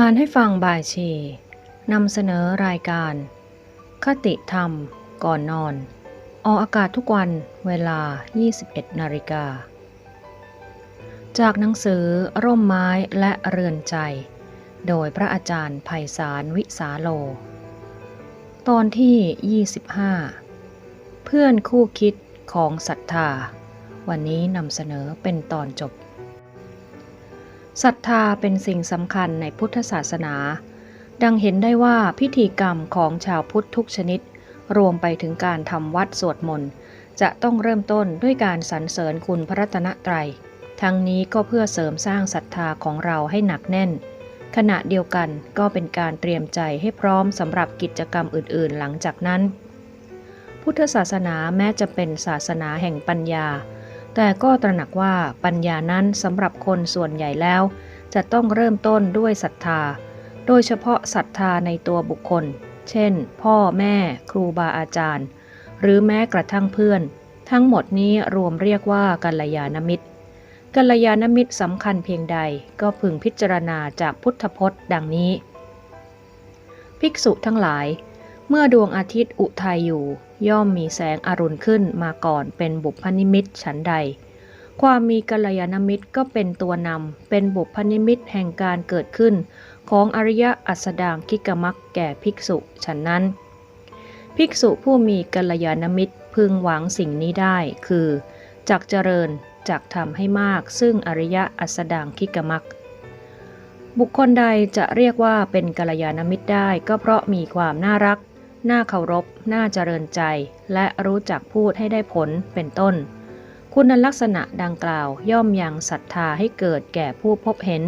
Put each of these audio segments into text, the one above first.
อ่านให้ฟังบ่ายชีนำเสนอรายการ คติธรรม ก่อนนอน ออกอากาศทุกวันเวลา 21 นาฬิกา จากหนังสือร่มไม้และเรือนใจ โดยพระอาจารย์ไพศาลวิสาโล ตอนที่ 25 เพื่อนคู่คิดของศรัทธา วันนี้นำเสนอเป็นตอนจบ ศรัทธาเป็นสิ่งสำคัญในพุทธศาสนา ดังเห็นได้ว่าพิธีกรรมของชาวพุทธทุกชนิด รวมไปถึงการทำวัดสวดมนต์จะต้องเริ่มต้นด้วยการสรรเสริญคุณพระรัตนตรัย ทั้งนี้ก็เพื่อเสริมสร้างศรัทธาของเราให้หนักแน่น ขณะเดียวกันก็เป็นการเตรียมใจให้พร้อมสำหรับกิจกรรมอื่น ๆ หลังจากนั้น พุทธศาสนาแม้จะเป็นศาสนาแห่งปัญญา แต่ก็ตระหนักว่าปัญญานั้นสำหรับคนส่วนใหญ่แล้ว จะต้องเริ่มต้นด้วยศรัทธา โดยเฉพาะศรัทธาในตัวบุคคล เช่น พ่อแม่ ครูบาอาจารย์ หรือแม้กระทั่งเพื่อน ทั้งหมดนี้รวมเรียกว่ากัลยาณมิตรกัลยาณมิตรสำคัญเพียงใดก็พึงพิจารณาจากพุทธพจน์ดังนี้ ภิกษุทั้งหลาย เมื่อดวงอาทิตย์อุทัยอยู่ ย่อมมีแสงอรุณขึ้นมาก่อนเป็นบุพนิมิตฉันใด ความมีกัลยาณมิตรก็เป็นตัวนำเป็นบุพนิมิตแห่งการเกิดขึ้น ของอริยอัสดางคิกมักแก่ภิกษุฉันนั้น ภิกษุผู้มีกัลยาณมิตรพึงหวังสิ่งนี้ได้คือจักเจริญจักทำให้มากซึ่งอริยอัสดางคิกมักบุคคลใดจะเรียกว่าเป็นกัลยาณมิตรได้ก็เพราะมีความน่ารัก น่าเคารพ น่าเจริญใจ และรู้จักพูดให้ได้ผลเป็นต้น คุณลักษณะดังกล่าวย่อมยังศรัทธาให้เกิดแก่ผู้พบเห็น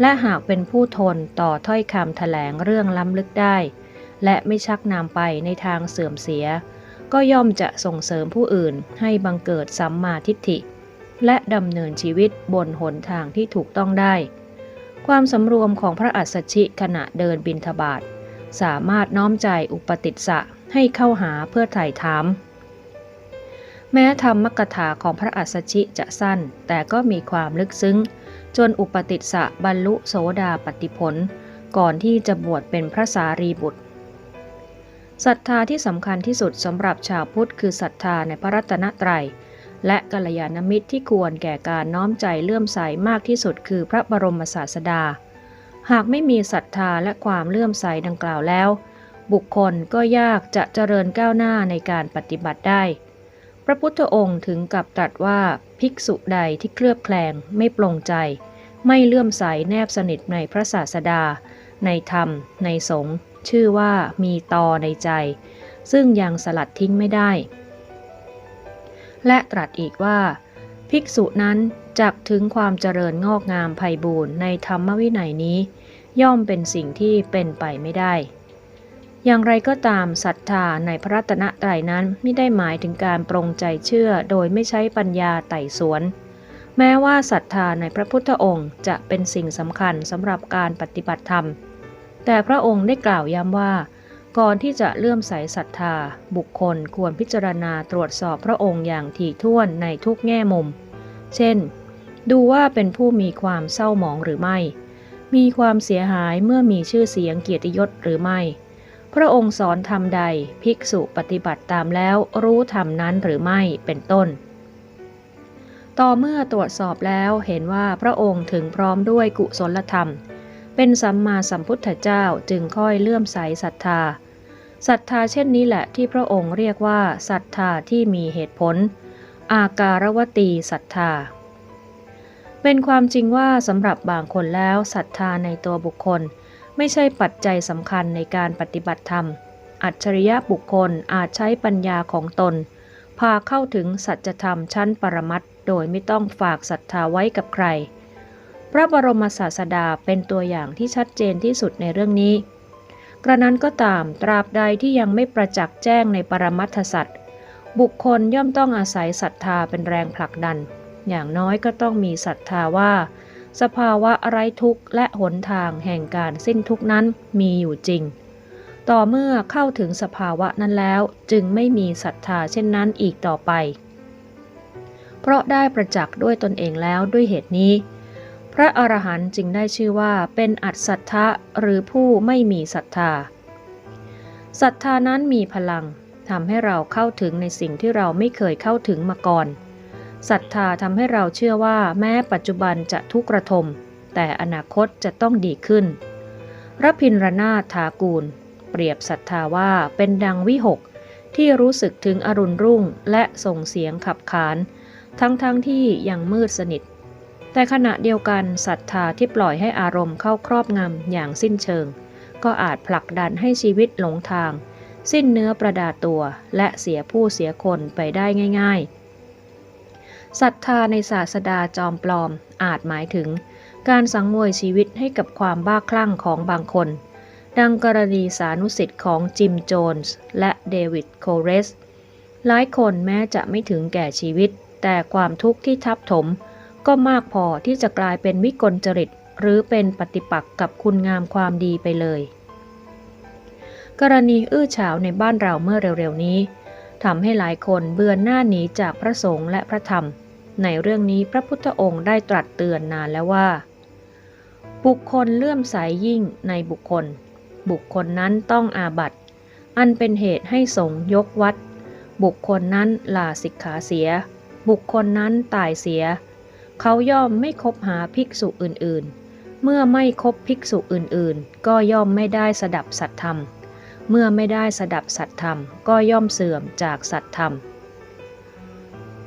และหากเป็นผู้ทนต่อถ้อยคำแถลงเรื่องล้ำลึกได้ และไม่ชักนำไปในทางเสื่อมเสีย ก็ย่อมจะส่งเสริมผู้อื่นให้บังเกิดสัมมาทิฏฐิ และดำเนินชีวิตบนหนทางที่ถูกต้องได้ ความสำรวมของพระอัสสชิขณะเดินบินทบาท สามารถน้อมใจอุปติสสะให้เข้าหาเพื่อไถ่ถาม แม้ธรรมกถาของพระอัสสชิจะสั้น แต่ก็มีความลึกซึ้ง จนอุปติสสะบรรลุโสดาปติผล ก่อนที่จะบวชเป็นพระสารีบุตรศรัทธาที่สำคัญที่สุดสำหรับชาวพุทธคือศรัทธาในพระรัตนตรัย และกัลยาณมิตรที่ควรแก่การน้อมใจเลื่อมใสมากที่สุดคือพระบรมศาสดา หากไม่มีศรัทธาและความเลื่อมใสดังกล่าวแล้ว บุคคลก็ยากจะเจริญก้าวหน้าในการปฏิบัติได้ พระพุทธองค์ถึงกับตรัสว่าภิกษุใดที่เคลือบแคลงไม่ปลงใจ ไม่เลื่อมใสแนบสนิทในพระศาสดา ในธรรม ในสงฆ์ชื่อว่ามีตอในใจ ซึ่งยังสลัดทิ้งไม่ได้ และตรัสอีกว่า ภิกษุนั้น จักถึงความเจริญงอกงามไพบูรณ์ในธรรมวินัยนี้ ย่อมเป็นสิ่งที่เป็นไปไม่ได้ อย่างไรก็ตามศรัทธาในพระรัตนตรัยนั้นไม่ได้หมายถึงการปรงใจเชื่อโดยไม่ใช้ปัญญาไต่สวน แม้ว่าศรัทธาในพระพุทธองค์จะเป็นสิ่งสำคัญสำหรับการปฏิบัติธรรม แต่พระองค์ได้กล่าวย้ำว่าก่อนที่จะเลื่อมใสศรัทธา บุคคลควรพิจารณาตรวจสอบพระองค์อย่างถี่ถ้วนในทุกแง่มุม เช่น ดูว่าเป็นผู้มีความเศร้าหมองหรือไม่ มีความเสียหายเมื่อมีชื่อเสียงเกียรติยศหรือไม่ พระองค์สอนธรรมใดภิกษุปฏิบัติตามแล้วรู้ธรรมนั้นหรือไม่เป็นต้น ต่อเมื่อตรวจสอบแล้วเห็นว่าพระองค์ถึงพร้อมด้วยกุศลธรรม เป็นสัมมาสัมพุทธเจ้าจึงค่อยเลื่อมใสศรัทธาศรัทธาเช่นนี้แหละที่พระองค์เรียกว่าศรัทธาที่มีเหตุผล อาการวตีศรัทธา เป็นความจริงว่าสำหรับบางคนแล้วศรัทธาในตัวบุคคล ไม่ใช่ปัจจัยสำคัญในการปฏิบัติธรรม อัจฉริยะบุคคลอาจใช้ปัญญาของตน พาเข้าถึงสัจธรรมชั้นปรมัตโดยไม่ต้องฝากศรัทธาไว้กับใคร พระบรมศาสดาเป็นตัวอย่างที่ชัดเจนที่สุดในเรื่องนี้ กระนั้นก็ตามตราบใดที่ยังไม่ประจักษ์แจ้งในปรมัตถสัจบุคคลย่อมต้องอาศัยศรัทธาเป็นแรงผลักดัน อย่างน้อยก็ต้องมีศรัทธาว่า สภาวะไร้ทุกข์และหนทางแห่งการสิ้นทุกนั้นมีอยู่จริง ต่อเมื่อเข้าถึงสภาวะนั้นแล้วจึงไม่มีศรัทธาเช่นนั้นอีกต่อไป เพราะได้ประจักษ์ด้วยตนเองแล้วด้วยเหตุนี้ พระอรหันต์จึงได้ชื่อว่าเป็นอัศทธะหรือผู้ไม่มีศรัทธาศรัทธานั้นมีพลังทำให้เราเข้าถึงในสิ่งที่เราไม่เคยเข้าถึงมาก่อน ศรัทธาทำให้เราเชื่อว่าแม้ปัจจุบันจะทุกข์ระทม แต่อนาคตจะต้องดีขึ้นรพินรนาถถากูล เปรียบศรัทธาว่าเป็นดังวิหกที่รู้สึกถึงอรุณรุ่งและส่งเสียงขับขาน ทั้งๆทที่ยังมืดสนิท แต่ขณะเดียวกันศรัทธาที่ปล่อยให้อารมณ์เข้าครอบงำอย่างสิ้นเชิง ก็อาจผลักดันให้ชีวิตหลงทาง สิ้นเนื้อประดาตัวและเสียผู้เสียคนไปได้ง่าย ๆ ศรัทธาในศาสดาจอมปลอมอาจหมายถึง การสังเวยชีวิตให้กับความบ้าคลั่งของบางคน ดังกรณีสานุสิทธิ์ของจิมโจนส์และเดวิดโคเรส หลายคนแม้จะไม่ถึงแก่ชีวิต แต่ความทุกข์ที่ทับถม ก็มากพอที่จะกลายเป็นวิกลจริต หรือเป็นปฏิปักษ์กับคุณงามความดีไปเลย กรณีอื้อฉาวในบ้านเราเมื่อเร็วๆนี้ทำให้หลายคนเบือนหน้าหนีจากพระสงฆ์และพระธรรม ในเรื่องนี้พระพุทธองค์ได้ตรัสเตือนนานแล้วว่า บุคคลเลื่อมใสยยิ่งในบุคคล บุคคลนั้นต้องอาบัติ อันเป็นเหตุให้สงยกวัด บุคคลนั้นลาสิกขาเสีย บุคคลนั้นตายเสีย เขาย่อมไม่คบหาภิกษุอื่นๆ เมื่อไม่คบภิกษุอื่นๆ ก็ย่อมไม่ได้สดับสัตธรรม เมื่อไม่ได้สดับสัตธรรม ก็ย่อมเสื่อมจากสัตธรรม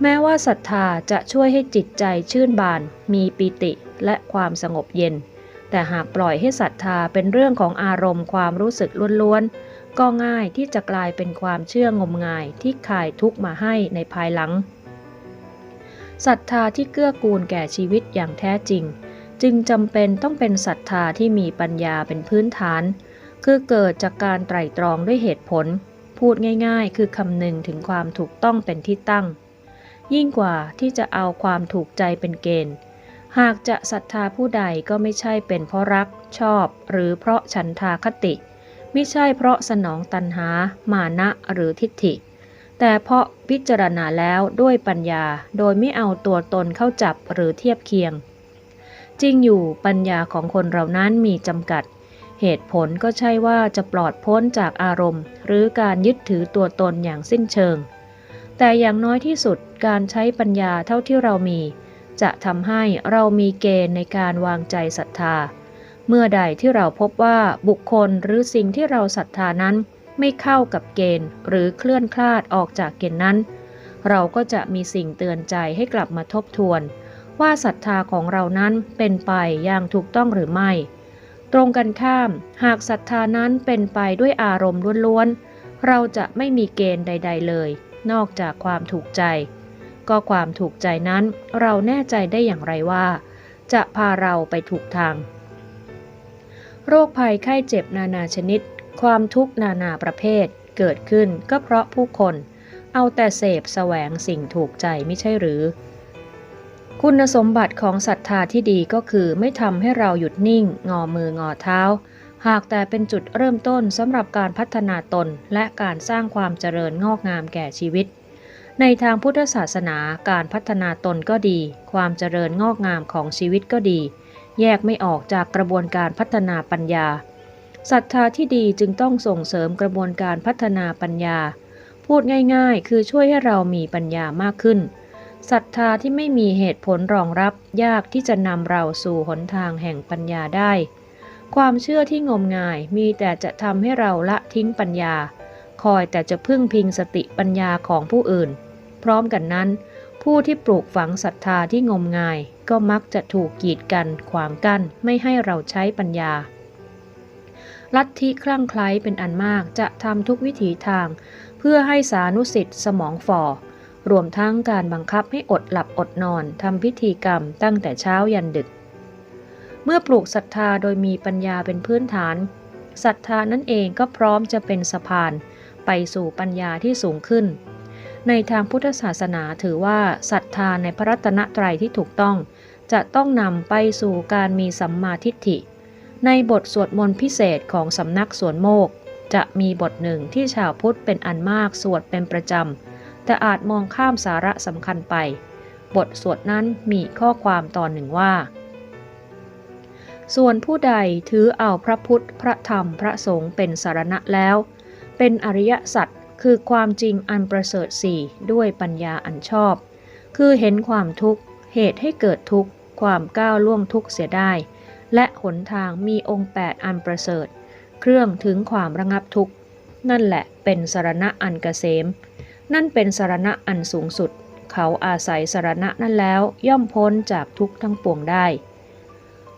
แม้ว่าศรัทธาจะช่วยให้จิตใจชื่นบาน มีปิติและความสงบเย็น แต่หากปล่อยให้ศรัทธาเป็นเรื่องของอารมณ์ความรู้สึกล้วนๆ ก็ง่ายที่จะกลายเป็นความเชื่องมงายที่ขายทุกข์มาให้ในภายหลังศรัทธาที่เกื้อกูลแก่ชีวิตอย่างแท้จริง จึงจำเป็นต้องเป็นศรัทธาที่มีปัญญาเป็นพื้นฐาน คือเกิดจากการไตร่ตรองด้วยเหตุผล พูดง่ายๆ คือคำนึงถึงความถูกต้องเป็นที่ตั้ง ยิ่งกว่าที่จะเอาความถูกใจเป็นเกณฑ์ หากจะศรัทธาผู้ใดก็ไม่ใช่เป็นเพราะรักชอบหรือเพราะฉันทาคติ ไม่ใช่เพราะสนองตัณหา มานะหรือทิฏฐิ แต่เพราะพิจารณาแล้วด้วยปัญญาโดยไม่เอาตัวตนเข้าจับหรือเทียบเคียง จริงอยู่ปัญญาของคนเรานั้นมีจำกัดเหตุผลก็ใช่ว่าจะปลอดพ้นจากอารมณ์ หรือการยึดถือตัวตนอย่างสิ้นเชิง แต่อย่างน้อยที่สุดการใช้ปัญญาเท่าที่เรามี จะทำให้เรามีเกณฑ์ในการวางใจศรัทธา เมื่อใดที่เราพบว่าบุคคลหรือสิ่งที่เราศรัทธานั้นไม่เข้ากับเกณฑ์ หรือเคลื่อนคลาดออกจากเกณฑ์นั้น เราก็จะมีสิ่งเตือนใจให้กลับมาทบทวน ว่าศรัทธาของเรานั้นเป็นไปอย่างถูกต้องหรือไม่ ตรงกันข้าม หากศรัทธานั้นเป็นไปด้วยอารมณ์ล้วนๆเราจะไม่มีเกณฑ์ใด ๆ เลย นอกจากความถูกใจ ก็ความถูกใจนั้นเราแน่ใจได้อย่างไรว่า จะพาเราไปถูกทาง โรคภัยไข้เจ็บนานาชนิด ความทุกข์นานาประเภทเกิดขึ้นก็เพราะผู้คน เอาแต่เสพแสวงสิ่งถูกใจไม่ใช่หรือ คุณสมบัติของศรัทธาที่ดีก็คือไม่ทำให้เราหยุดนิ่ง งอมืองอเท้า หากแต่เป็นจุดเริ่มต้นสำหรับการพัฒนาตนและการสร้างความเจริญงอกงามแก่ชีวิต ในทางพุทธศาสนาการพัฒนาตนก็ดี ความเจริญงอกงามของชีวิตก็ดี แยกไม่ออกจากกระบวนการพัฒนาปัญญาศรัทธาที่ดีจึงต้องส่งเสริมกระบวนการพัฒนาปัญญา พูดง่ายๆ คือช่วยให้เรามีปัญญามากขึ้นศรัทธาที่ไม่มีเหตุผลรองรับยากที่จะนำเราสู่หนทางแห่งปัญญาได้ ความเชื่อที่งมงายมีแต่จะทำให้เราละทิ้งปัญญา คอยแต่จะพึ่งพิงสติปัญญาของผู้อื่น พร้อมกันนั้น ผู้ที่ปลูกฝังศรัทธาที่งมงาย ก็มักจะถูกกีดกันขวางกั้นไม่ให้เราใช้ปัญญา ลัทธิคลั่งไคล้เป็นอันมากจะทำทุกวิถีทาง เพื่อให้สานุสิทธิ์สมองฝ่อรวมทั้งการบังคับให้อดหลับอดนอนทำพิธีกรรมตั้งแต่เช้ายันดึก เมื่อปลูกศรัทธาโดยมีปัญญาเป็นพื้นฐานศรัทธานั่นเองก็พร้อมจะเป็นสะพาน ไปสู่ปัญญาที่สูงขึ้น ในทางพุทธศาสนาถือว่าศรัทธาในพระรัตนตรัยที่ถูกต้อง จะต้องนำไปสู่การมีสัมมาทิฏฐิ ในบทสวดมนต์พิเศษของสำนักสวนโมก จะมีบทหนึ่งที่ชาวพุทธเป็นอันมากสวดเป็นประจำ แต่อาจมองข้ามสาระสำคัญไป บทสวดนั้นมีข้อความตอนหนึ่งว่า ส่วนผู้ใดถือเอาพระพุทธ พระธรรม พระสงฆ์เป็นสารณะแล้ว เป็นอริยสัจคือความจริงอันประเสริฐสี่ด้วยปัญญาอันชอบ คือเห็นความทุกข์ เหตุให้เกิดทุกข์ ความก้าวล่วงทุกข์เสียได้ และหนทางมีองค์แปดอันประเสริฐ เครื่องถึงความระงับทุกข์ นั่นแหละเป็นสารณะอันเกษม นั่นเป็นสารณะอันสูงสุด เขาอาศัยสารณะนั้นแล้วย่อมพ้นจากทุกข์ทั้งปวงได้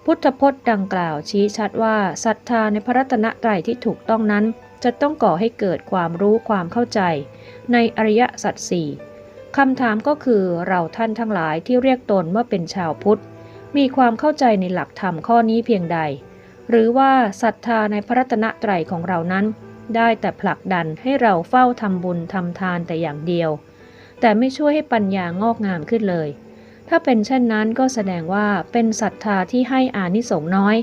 พุทธพจน์ดังกล่าวชี้ชัดว่าศรัทธาในพระรัตนตรัยที่ถูกต้องนั้น จะต้องก่อให้เกิดความรู้ความเข้าใจ ในอริยสัจสี่คำถามก็คือเราท่านทั้งหลายที่เรียกตนว่าเป็นชาวพุทธ มีความเข้าใจในหลักธรรมข้อนี้เพียงใด หรือว่าศรัทธาในพระรัตนตรัยของเรานั้น ได้แต่ผลักดันให้เราเฝ้าทำบุญทำทานแต่อย่างเดียว แต่ไม่ช่วยให้ปัญญางอกงามขึ้นเลย ถ้าเป็นเช่นนั้นก็แสดงว่าเป็นศรัทธาที่ให้อานิสงส์น้อย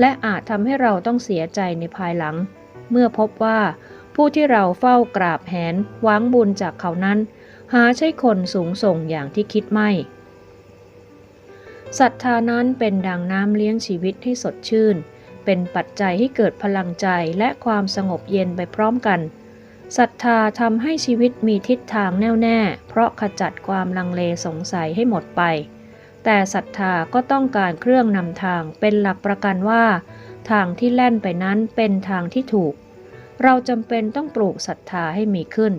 และอาจทำให้เราต้องเสียใจในภายหลัง เมื่อพบว่าผู้ที่เราเฝ้ากราบแหนหวังบุญจากเขานั้น หาใช่คนสูงส่งอย่างที่คิดไม่ศรัทธานั้นเป็นดังน้ำเลี้ยงชีวิตให้สดชื่น เป็นปัจจัยให้เกิดพลังใจและความสงบเย็นไปพร้อมกัน ศรัทธาทำให้ชีวิตมีทิศทางแน่วแน่ เพราะขจัดความลังเลสงสัยให้หมดไป แต่ศรัทธาก็ต้องการเครื่องนำทางเป็นหลักประกันว่า ทางที่แล่นไปนั้นเป็นทางที่ถูก เราจำเป็นต้องปลูกศรัทธาให้มีขึ้น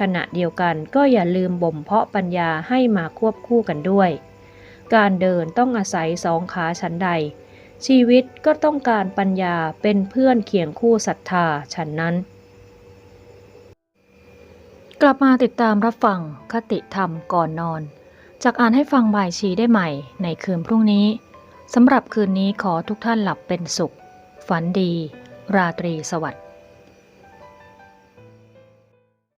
ขณะเดียวกันก็อย่าลืมบ่มเพาะปัญญาให้มาควบคู่กันด้วย การเดินต้องอาศัยสองขาฉันใด ชีวิตก็ต้องการปัญญาเป็นเพื่อนเคียงคู่ศรัทธาฉันนั้น กลับมาติดตามรับฟังคติธรรมก่อนนอน จากอ่านให้ฟังบายชีได้ใหม่ในคืนพรุ่งนี้สำหรับคืนนี้ขอทุกท่านหลับเป็นสุข ฝันดี ราตรีสวัสดิ์